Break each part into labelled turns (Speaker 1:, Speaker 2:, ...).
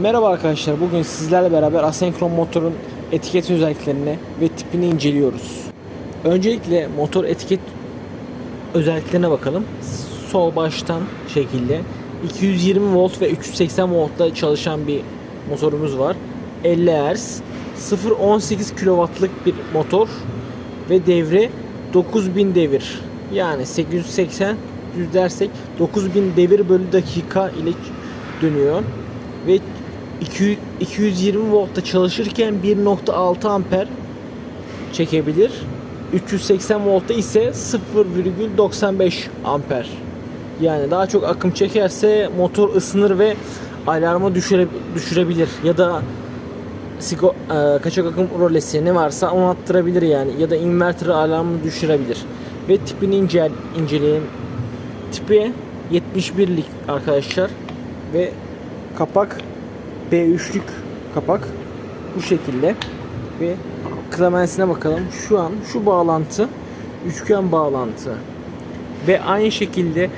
Speaker 1: Merhaba arkadaşlar. Bugün sizlerle beraber asenkron motorun etiket özelliklerini ve tipini inceliyoruz. Öncelikle motor etiket özelliklerine bakalım. Sol baştan şekilde 220 volt ve 380 voltta çalışan bir motorumuz var. 50 Hz 0.18 kW'lık bir motor ve devre 9000 devir. Yani 880 düz dersek 9000 devir bölü dakika ile dönüyor ve 200 220 voltta çalışırken 1.6 amper çekebilir. 380 voltta ise 0,95 amper. Yani daha çok akım çekerse motor ısınır ve alarmı düşüre, düşürebilir ya da sigo, e, kaçak akım rolesi ne varsa onu attırabilir yani ya da inverter alarmını düşürebilir. Ve tipini incel, inceleyelim. Tipi 71'lik arkadaşlar ve kapak B3'lük kapak bu şekilde ve klemensine bakalım. Şu an şu bağlantı üçgen bağlantı ve aynı şekilde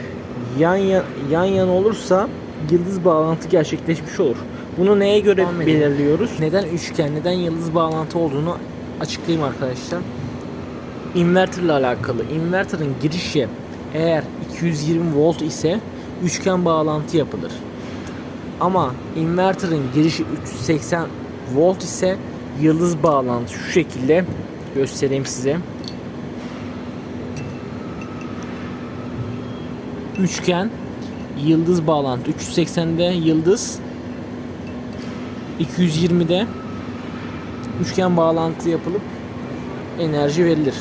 Speaker 1: yan yan, yan yana olursa yıldız bağlantı gerçekleşmiş olur. Bunu neye göre belirliyoruz? Neden üçgen, neden yıldız bağlantı olduğunu açıklayayım arkadaşlar. Inverter ile alakalı. Inverter'ın girişi eğer 220 volt ise üçgen bağlantı yapılır. Ama inverter'ın girişi 380 volt ise yıldız bağlantı şu şekilde göstereyim size. Üçgen yıldız bağlantı 380'de yıldız 220'de üçgen bağlantı yapılıp enerji verilir.